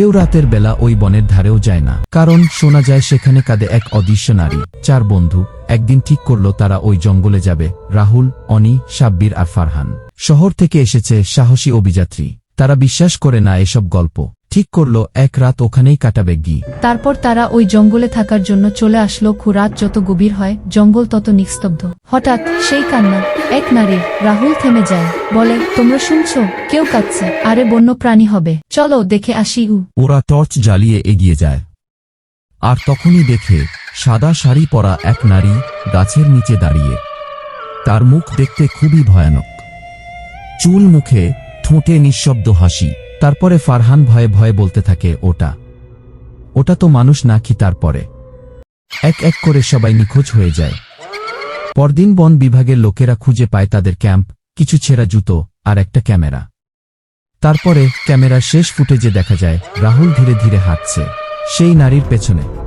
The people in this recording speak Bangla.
কেউ রাতের বেলা ওই বনের ধারেও যায় না। কারণ শোনা যায় সেখানে কাঁদে এক অদৃশ্য নারী। চার বন্ধু একদিন ঠিক করল তারা ওই জঙ্গলে যাবে। রাহুল, অনি, সাব্বির আর ফারহান। শহর থেকে এসেছে সাহসী অভিযাত্রী। তারা বিশ্বাস করে না এসব গল্প। ঠিক করল এক রাত ওখানেই কাটাবে গি। তারপর তারা ওই জঙ্গলে থাকার জন্য চলে আসলো খুরাত যত গভীর হয় জঙ্গল তত নিস্তব্ধ। হঠাৎ সেই কান্না এক নারীর রাহুল থেমে যায়। বলে তোমরা শুনছো? কেউ কাঁদছে। আরে বন্য প্রাণী হবে। চলো দেখে আসি উ। ওরা টর্চ জ্বালিয়ে এগিয়ে যায়। আর তখনই দেখে সাদা শাড়ি পরা এক নারী গাছের নিচে দাঁড়িয়ে। তার মুখ দেখতে খুবই ভয়ানক। চুল মুখে ঠোঁটে নিঃশব্দ হাসি। তারপরে ফারহান ভয়ে ভয়ে বলতে থাকে, ওটা। ওটা তো মানুষ না কি তারপরে? এক এক করে সবাই নিখোঁজ হয়ে যায়। পরদিন বন বিভাগের লোকেরা খুঁজে পায় তাদের ক্যাম্প, কিছু ছেঁড়া জুতো আর একটা ক্যামেরা। তারপরে ক্যামেরা শেষ ফুটেজে দেখা যায়, রাহুল ধীরে ধীরে হাঁটছে, সেই নারীর পেছনে।